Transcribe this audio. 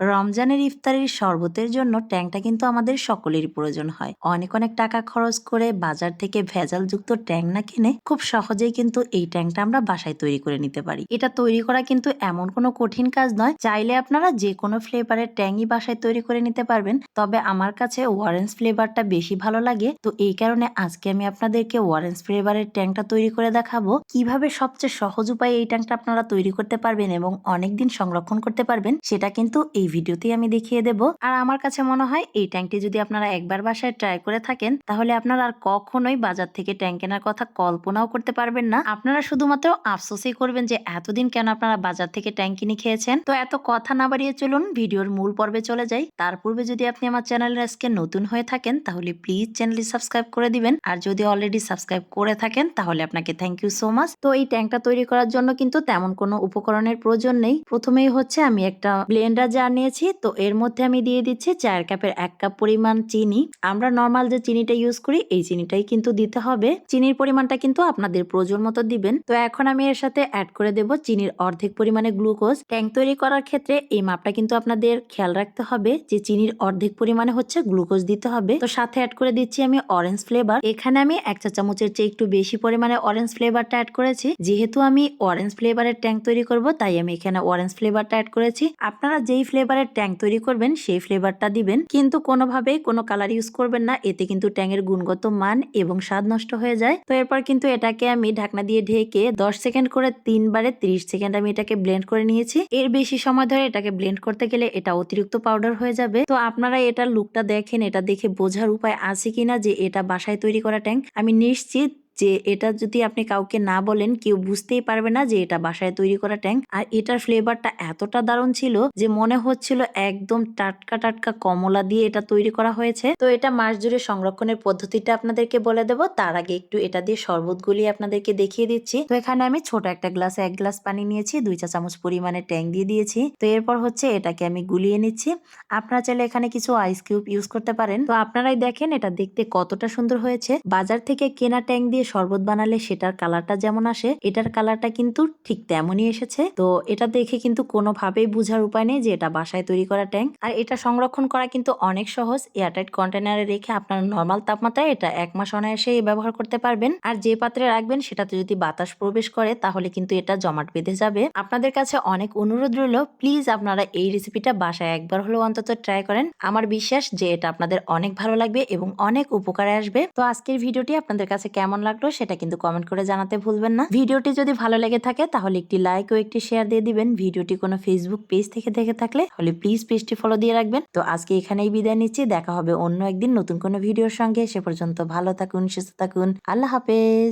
রমজানের ইফতারির শরবতের জন্য ট্যাংটা কিন্তু আমাদের সকলেরই প্রয়োজন হয়। অনেক অনেক টাকা খরচ করে বাজার থেকে ভেজালযুক্ত ট্যাং না কিনে খুব সহজেই কিন্তু এই ট্যাংটা আমরা বাসায় তৈরি করে নিতে পারি। এটা তৈরি করা কিন্তু এমন কোনো কঠিন কাজ নয়, চাইলে আপনারা যে কোনো ফ্লেভারের ট্যাংই বাসায় তৈরি করে নিতে পারবেন। তবে আমার কাছে ওয়ারেন্স ফ্লেভারটা বেশি ভালো লাগে। তো এই কারণে আজকে আমি আপনাদেরকে অরেঞ্জ ফ্লেভারের ট্যাংটা তৈরি করে দেখাবো। কীভাবে সবচেয়ে সহজ উপায়ে এই ট্যাংটা আপনারা তৈরি করতে পারবেন এবং অনেকদিন সংরক্ষণ করতে পারবেন, সেটা কিন্তু এই ভিডিওতেই আমি দেখিয়ে দেব। আর আমার কাছে মনে হয় এই ট্যাঙ্কটি যদি আপনারা একবার বাসায় ট্রাই করে থাকেন, তাহলে আপনারা আর কখনোই বাজার থেকে ট্যাঙ্ক কেনার কথা কল্পনাও করতে পারবেন না। আপনারা শুধুমাত্র আফসোসই করবেন যে এতদিন কেন আপনারা বাজার থেকে ট্যাঙ্ক কিনে খেয়েছেন। তো এত কথা না বাড়িয়ে চলুন, ভিডিওর মূল পর্বে চলে যাই। তার পূর্বে যদি আপনি আমার চ্যানেলের আজকে নতুন হয়ে থাকেন, তাহলে প্লিজ চ্যানেলটি সাবস্ক্রাইব করে দিবেন। আর যদি অলরেডি সাবস্ক্রাইব করে থাকেন, তাহলে আপনাকে থ্যাংক ইউ সো মাচ তো এই ট্যাঙ্কটা তৈরি করার জন্য কিন্তু তেমন কোনো উপকরণের প্রয়োজন নেই। প্রথমেই হচ্ছে আমি একটা ব্লেন্ডার জার নিয়েছি। তো এর মধ্যে আমি দিয়ে দিচ্ছি চায়ের কাপের এক কাপ পরিমাণ চিনি। আমরা নর্মাল যে চিনিটা ইউজ করি, এই চিনিটাই কিন্তু দিতে হবে। চিনির পরিমাণটা কিন্তু আপনাদের প্রয়োজন মতো দিবেন। তো এখন আমি এর সাথে অ্যাড করে দেব চিনির অর্ধেক পরিমাণে গ্লুকোজ ট্যাঙ্ক তৈরি করার ক্ষেত্রে এই মাপটা কিন্তু আপনাদের খেয়াল রাখতে হবে যে চিনির অর্ধেক পরিমাণে হচ্ছে গ্লুকোজ দিতে হবে। তো সাথে অ্যাড করে দিচ্ছি আমি অরেঞ্জ ফ্লেভার এখানে আমি এক চা চামচের চেয়ে একটু বেশি পরিমাণে অরেঞ্জ ফ্লেভারটা অ্যাড করেছি। যেহেতু আমি অরেঞ্জ ফ্লেভারের ট্যাঙ্ক তৈরি করব, তাই আমি এখানে অরেঞ্জ ফ্লেভারটা অ্যাড করেছি। আপনারা যেই ফ্লেভারের ট্যাঙ্ক তৈরি করবেন, সেই ফ্লেভারটা দিবেন। কিন্তু কোনোভাবেই কোনো কালার ইউজ করবেন না, এতে কিন্তু ট্যাঙ্কের গুণগত মান এবং স্বাদ নষ্ট হয়ে যায়। তো এরপর কিন্তু এটাকে আমি ঢাকনা দিয়ে ঢেকে দশ সেকেন্ড করে তিনবারে তিরিশ সেকেন্ড আমি এটাকে ব্লেন্ড করে নিয়েছি। এর বেশি সময় ধরে এটাকে ব্লেন্ড করতে গেলে এটা অতিরিক্ত পাউডার হয়ে যাবে। তো আপনারা এটার লুকটা দেখেন, এটা দেখে বোঝার উপায় আছে কিনা যে এটা বাসায় তৈরি করা ট্যাঙ্ক আমি নিশ্চিত যে এটা যদি আপনি কাউকে না বলেন, কেউ বুঝতেই পারবে না যে এটা বাসায় তৈরি করা ট্যাঙ্ক আর এটার ফ্লেভারটা এতটা দারুণ ছিল যে মনে হচ্ছিল একদম টাটকা টাটকা কমলা দিয়ে এটা তৈরি করা হয়েছে। তো এটা মাস জুড়ে সংরক্ষণের পদ্ধতিটা আপনাদেরকে বলে দেব। তার আগে একটু এটা দিয়ে শরবত গুলিয়ে আপনাদেরকে দেখিয়ে দিচ্ছি। তো এখানে আমি ছোট একটা গ্লাসে এক গ্লাস পানি নিয়েছি, দুই চা চামচ পরিমাণে ট্যাঙ্ক দিয়ে দিয়েছি। তো এরপর হচ্ছে এটাকে আমি গুলিয়ে নিচ্ছি। আপনারা চাইলে এখানে কিছু আইস কিউব ইউজ করতে পারেন। তো আপনারাই দেখেন এটা দেখতে কতটা সুন্দর হয়েছে। বাজার থেকে কেনা ট্যাঙ্ক দিয়ে শরবত বানালে সেটার কালারটা যেমন আসে, এটার কালারটা কিন্তু ঠিক তেমনই এসেছে। তো এটা দেখে কিন্তু কোনোভাবেই বোঝার উপায় নেই যে এটা বাসায় তৈরি করা ট্যাঙ্ক আর এটা সংরক্ষণ করা কিন্তু অনেক সহজ। এয়ারটাইট কন্টেনারে রেখে আপনার নর্মাল তাপমাত্রায় এটা এক মাস অনায়াসে ব্যবহার করতে পারবেন। আর যে পাত্রে রাখবেন সেটাতে যদি বাতাস প্রবেশ করে তাহলে কিন্তু এটা জমাট বেঁধে যাবে। আপনাদের কাছে অনেক অনুরোধ রইল, প্লিজ আপনারা এই রেসিপিটা বাসায় একবার হলেও অন্তত ট্রাই করেন। আমার বিশ্বাস যে এটা আপনাদের অনেক ভালো লাগবে এবং অনেক উপকারে আসবে। তো আজকের ভিডিওটি আপনাদের কাছে কেমন লাগল সেটা কিন্তু কমেন্ট করে জানাতে ভুলবেন না। ভিডিওটি যদি ভালো লেগে থাকে তাহলে একটি লাইক ও একটি শেয়ার দিয়ে দিবেন। ভিডিওটি কোনো ফেসবুক পেজ থেকে দেখে থাকলে তাহলে প্লিজ পেজটি ফলো দিয়ে রাখবেন। তো আজকে এখানেই বিদায় নিচ্ছি। দেখা হবে অন্য একদিন নতুন কোনো ভিডিওর সঙ্গে। সে পর্যন্ত ভালো থাকুন, সুস্থ থাকুন। আল্লাহ হাফেজ।